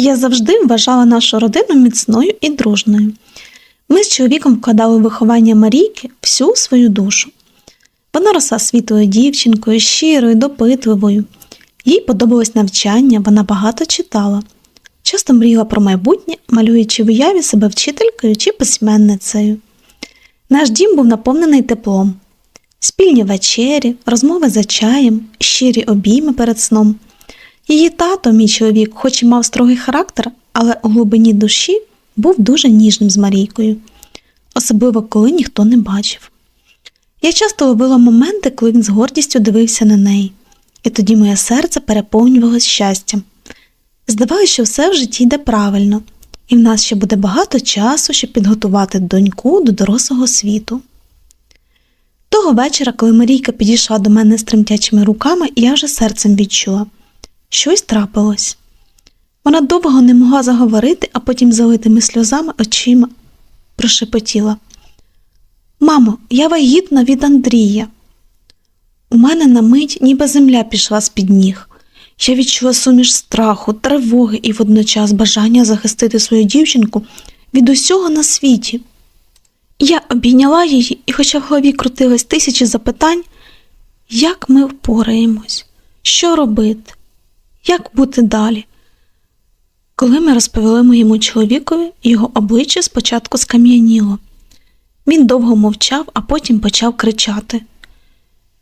Я завжди вважала нашу родину міцною і дружною. Ми з чоловіком вкладали в виховання Марійки всю свою душу. Вона росла світлою дівчинкою, щирою, допитливою. Їй подобалось навчання, вона багато читала. Часто мріяла про майбутнє, малюючи в уяві себе вчителькою чи письменницею. Наш дім був наповнений теплом. Спільні вечері, розмови за чаєм, щирі обійми перед сном. Її тато, мій чоловік, хоч і мав строгий характер, але у глибині душі був дуже ніжним з Марійкою, особливо коли ніхто не бачив. Я часто ловила моменти, коли він з гордістю дивився на неї, і тоді моє серце переповнювалося щастям. Здавалося, що все в житті йде правильно, і в нас ще буде багато часу, щоб підготувати доньку до дорослого світу. Того вечора, коли Марійка підійшла до мене з тремтячими руками, я вже серцем відчула щось трапилось. Вона довго не могла заговорити, а потім залитими сльозами очима прошепотіла. Мамо, я вагітна від Андрія. У мене на мить ніби земля пішла з-під ніг. Я відчула суміш страху, тривоги і водночас бажання захистити свою дівчинку від усього на світі. Я обійняла її, і, хоча в голові крутилось тисячі запитань, як ми впораємось, що робити, як бути далі. Коли ми розповіли моєму чоловікові, його обличчя спочатку скам'яніло. Він довго мовчав, а потім почав кричати.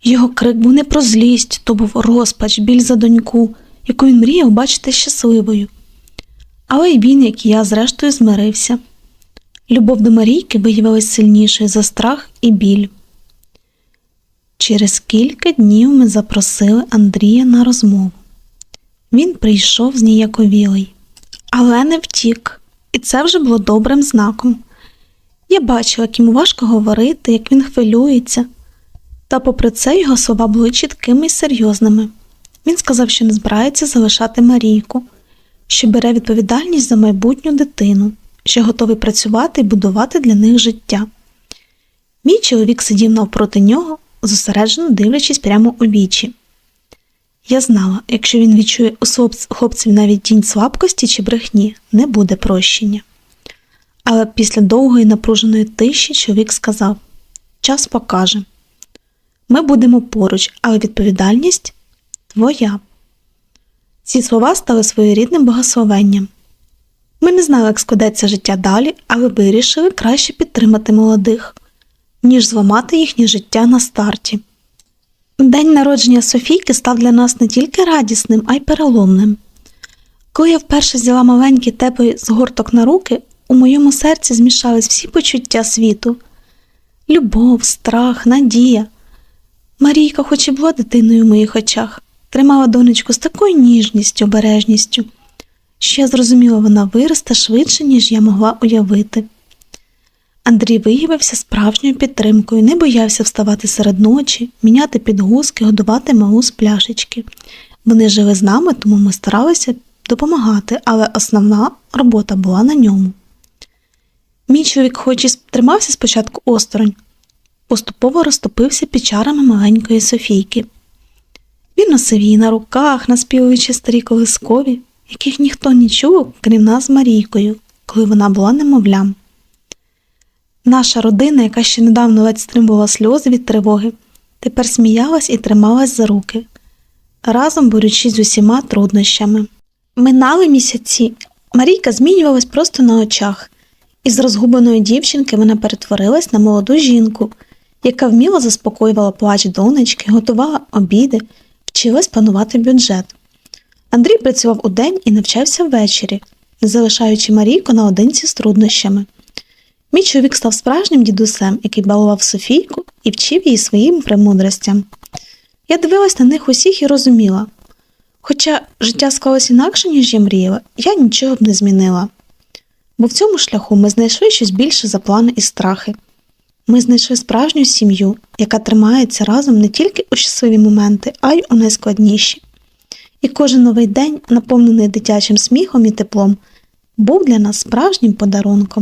Його крик був не про злість, то був розпач, біль за доньку, яку він мріяв бачити щасливою. Але й він, як і я, зрештою, змирився. Любов до Марійки виявилась сильнішою за страх і біль. Через кілька днів ми запросили Андрія на розмову. Він прийшов зніяковілий, але не втік, і це вже було добрим знаком. Я бачила, як йому важко говорити, як він хвилюється, та попри це його слова були чіткими і серйозними. Він сказав, що не збирається залишати Марійку, що бере відповідальність за майбутню дитину, що готовий працювати і будувати для них життя. Мій чоловік сидів навпроти нього, зосереджено дивлячись прямо у вічі. Я знала, якщо він відчує у хлопц- хлопцеві навіть тінь слабкості чи брехні, не буде прощення. Але після довгої напруженої тиші чоловік сказав: Час покаже. Ми будемо поруч, але відповідальність твоя. Ці слова стали своєрідним благословенням. Ми не знали, як складеться життя далі, але вирішили краще підтримати молодих, ніж зламати їхнє життя на старті. День народження Софійки став для нас не тільки радісним, а й переломним. Коли я вперше взяла маленький теплий згорток на руки, у моєму серці змішались всі почуття світу: любов, страх, надія. Марійка, хоч і була дитиною в моїх очах, тримала донечку з такою ніжністю, обережністю, що я зрозуміла, вона виросте швидше, ніж я могла уявити. Андрій виявився справжньою підтримкою, не боявся вставати серед ночі, міняти підгузки, годувати малу з пляшечки. Вони жили з нами, тому ми старалися допомагати, але основна робота була на ньому. Мій чоловік, хоч і тримався спочатку осторонь, поступово розтопився під чарами маленької Софійки. Він носив її на руках, наспівуючи старі колискові, яких ніхто не чув, крім нас з Марійкою, коли вона була немовлям. Наша родина, яка ще недавно ледь стримувала сльози від тривоги, тепер сміялась і трималась за руки, разом борючись з усіма труднощами. Минали місяці. Марійка змінювалась просто на очах. Із розгубленої дівчинки вона перетворилась на молоду жінку, яка вміло заспокоювала плач донечки, готувала обіди, вчилась планувати бюджет. Андрій працював удень і навчався ввечері, залишаючи Марійку наодинці з труднощами. Мій чоловік став справжнім дідусем, який балував Софійку і вчив її своїм премудростям. Я дивилась на них усіх і розуміла. Хоча життя склалось інакше, ніж я мріяла, я нічого б не змінила. Бо в цьому шляху ми знайшли щось більше за плани і страхи. Ми знайшли справжню сім'ю, яка тримається разом не тільки у щасливі моменти, а й у найскладніші. І кожен новий день, наповнений дитячим сміхом і теплом, був для нас справжнім подарунком.